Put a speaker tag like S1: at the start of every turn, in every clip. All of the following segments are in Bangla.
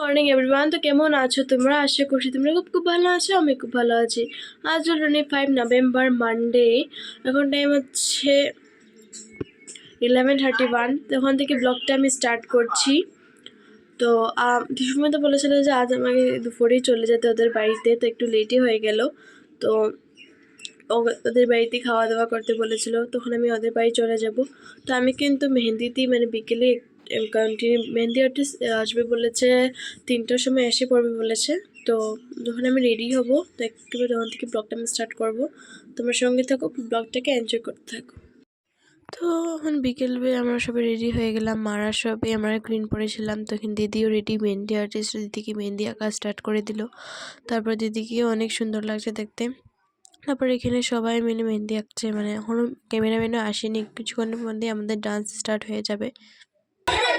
S1: মর্নিং এভরিওয়ান তো কেমন আছো তোমরা? আশা করছি তোমরা খুব খুব ভালো আছো, আমি খুব ভালো আছি। আজ হলো ফাইভ নভেম্বর মানডে এখন টাইম হচ্ছে ইলেভেন থার্টি ওয়ান তখন থেকে ব্লগটা আমি স্টার্ট করছি। তো সময় তো বলেছিল যে আজ আমাকে দুপুরেই চলে যেতে ওদের বাড়িতে, তো একটু লেটই হয়ে গেল। তো ওদের বাড়িতে খাওয়া দাওয়া করতে বলেছিল, তখন আমি ওদের বাড়ি চলে যাব। তো আমি কিন্তু মেহেন্দিতেই মানে বিকেলে কন্টিনিউ মেহেন্দি আর্টিস্ট আসবে বলেছে, তিনটার সময় এসে পড়বে বলেছে। তো যখন আমি রেডি হব, তো তখন থেকে ব্লগটা আমি স্টার্ট করব, তোমার সঙ্গে থাকো ব্লগটাকে এনজয় করতে থাকো। তো এখন বিকেলবে আমরা সবাই রেডি হয়ে গেলাম, মারা সবাই আমরা গ্রিন পরেছিলাম তখন দিদিও রেডি মেহেন্দি আর্টিস্ট দিদিকে মেহেন্দি আঁকা স্টার্ট করে দিল। তারপর দিদিকেও অনেক সুন্দর লাগছে দেখতে। তারপর এখানে সবাই মিলে মেহেন্দি আঁকছে মানে এখনও ক্যামেরাম্যানও আসেনি, কিছুক্ষণের মধ্যে আমাদের ডান্স স্টার্ট হয়ে যাবে।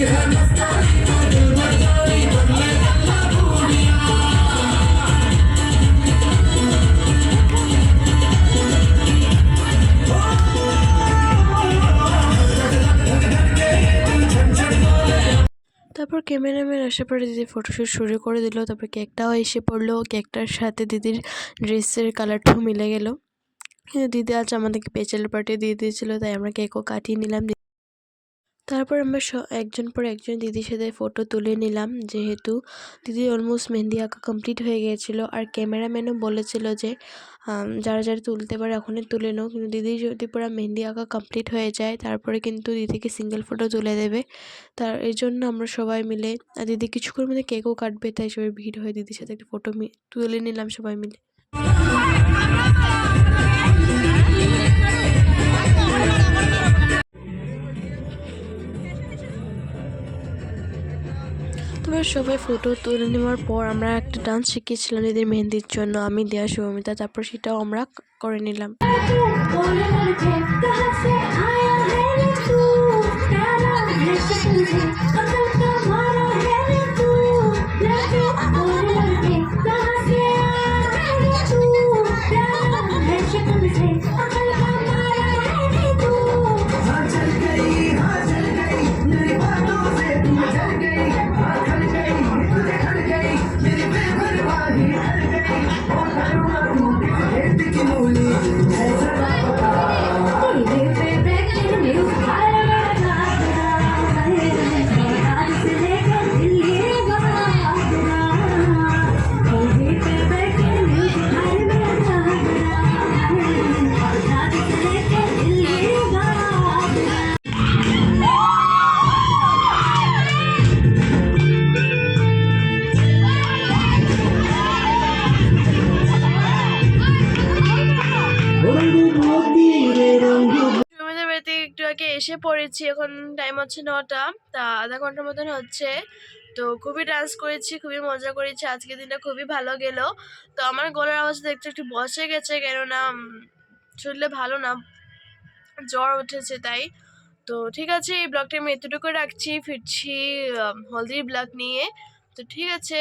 S2: Yeah.
S1: তারপর ক্যামেরাম্যান আসার পরে দিদি ফটোশ্যুট শুরু করে দিল। তারপর কেকটাও এসে পড়ল। কেকটার সাথে দিদির ড্রেসের কালারটাও মিলে গেল। দিদি আজ আমাদেরকে পেঁচাল পার্টি দিয়ে দিয়েছিলো, তাই আমরা কেকও কাটিয়ে নিলাম।
S2: তারপর আমরা একজন পর একজন দিদির সাথে ফটো তুলে নিলাম। যেহেতু দিদি অলমোস্ট মেহেন্দি আঁকা কমপ্লিট হয়ে গিয়েছিল আর ক্যামেরাম্যানও বলেছিল যে যারা যারা তুলতে পারে এখনই তুলে নাও। কিন্তু দিদি যদি পুরো মেহেন্দি আঁকা কমপ্লিট হয়ে যায়, তারপরে কিন্তু দিদিকে সিঙ্গেল ফটো তুলে দেবে। তার, এই জন্য আমরা সবাই মিলে, আর দিদি কিছুক্ষণ মধ্যে কেকও কাটবে, তাই সবাই ভিড় হয়ে দিদির সাথে একটা ফটো তুলে নিলাম সবাই মিলে। তবে সবাই ফটো তুলে নেওয়ার পর আমরা একটা ডান্স শিখিয়েছিলাম এদের মেহেন্দির জন্য। আমি, দেয়া শুভমিতা তারপর সেটাও আমরা করে নিলাম। বাড়িতে একটু আগে এসে পড়েছি, এখন টাইম হচ্ছে নটা, তা আধা ঘণ্টার মতন হচ্ছে। তো খুবই ডান্স করেছি, খুবই মজা করেছি, আজকের দিনটা খুবই ভালো গেল। তো আমার গলার আওয়াজটা একটু একটু বসে গেছে, কেননা শরীরে ভালো না, জ্বর উঠেছে তাই। তো ঠিক আছে, এই ব্লগটা আমি এতটুকু রাখছি, ফিরছি হলদির ব্লগ নিয়ে। তো ঠিক আছে।